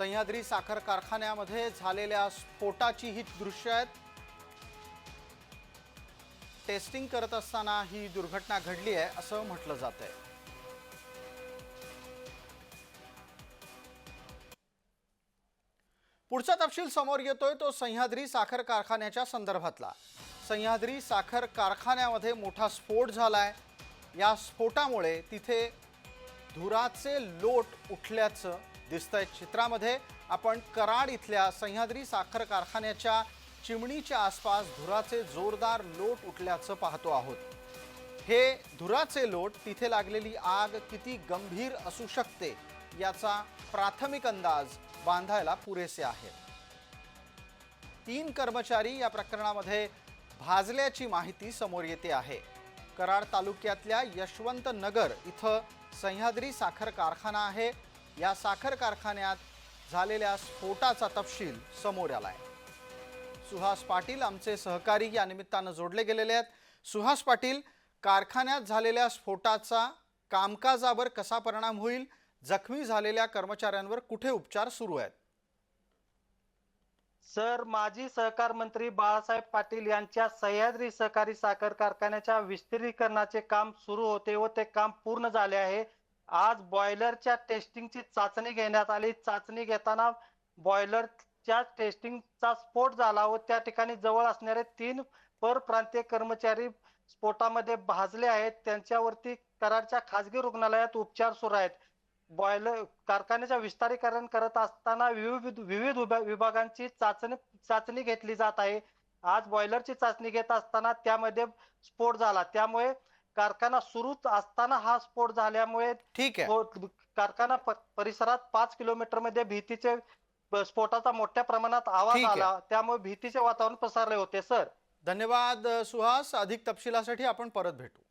सह्याद्री साखर कारखान्यामध्ये झालेल्या स्फोटाची ही दृश्य आहेत. टेस्टिंग करत असताना ही दुर्घटना घडली आहे असं म्हटलं जात आहे पुढचा तपशील समोर येतोय तो सह्याद्री साखर कारखान्याच्या संदर्भातला. सह्याद्री साखर कारखान्यामध्ये मोठा स्फोट झालाय. या स्फोटामुळे तिथे धुराचे लोट उठल्याचं दिसत आहे चित्रामध्ये. आपण कराड इथल्या सह्याद्री साखर कारखान्याच्या चिमणीच्या आसपास धुराचे जोरदार लोट उठल्याचं पाहतो आहोत. हे धुराचे लोट तिथे लागलेली आग किती गंभीर असू शकते याचा प्राथमिक अंदाज बांधायला पुरेसे आहे. तीन कर्मचारी या प्रकरणामध्ये भाजल्याची माहिती समोर येते आहे. कराड तालुक्यातल्या यशवंत नगर इथं सह्याद्री साखर कारखाना आहे. या साखर कारखान्यात झालेल्या स्फोटाचा तपशील समोर आलाय. सुहास पाटील आमचे सहकारी या निमित्तानं जोडले गेलेले आहेत. सुहास पाटील कारखान्यात झालेल्या स्फोटाचा कामकाजावर कसा परिणाम होईल? जखमी झालेल्या कर्मचाऱ्यांवर कुठे उपचार सुरू आहेत? सर माजी सहकार मंत्री बाळासाहेब पाटील यांच्या सह्याद्री सहकारी साखर कारखान्याच्या विस्तीरीकरणाचे काम सुरू होते व ते काम पूर्ण झाले आहे. आज बॉयलरच्या टेस्टिंगची चाचणी घेण्यात आली. चाचणी घेताना बॉयलरच्या टेस्टिंगचा स्फोट झाला व त्या ठिकाणी जवळ असणारे तीन परप्रांतीय कर्मचारी स्फोटामध्ये भाजले आहेत. त्यांच्यावरती कराडच्या खासगी रुग्णालयात उपचार सुरू आहेत. बॉयलर कारखान्याच्या विस्तारीकरण करत असताना विविध विविध विभागांची चाचणी चाचणी घेतली जात आहे. आज बॉयलरची चाचणी घेत असताना त्यामध्ये स्फोट झाला. त्यामुळे कारखाना सुरूच असताना हा स्फोट झाल्यामुळे ठीक आहे. स्फोट- कारखाना परिसरात पाच किलोमीटरमध्ये भीतीचे स्फोटाचा मोठ्या प्रमाणात आवाज. आला. त्यामुळे भीतीचे वातावरण पसरले होते सर. धन्यवाद सुहास. अधिक तपशिलासाठी आपण परत भेटू.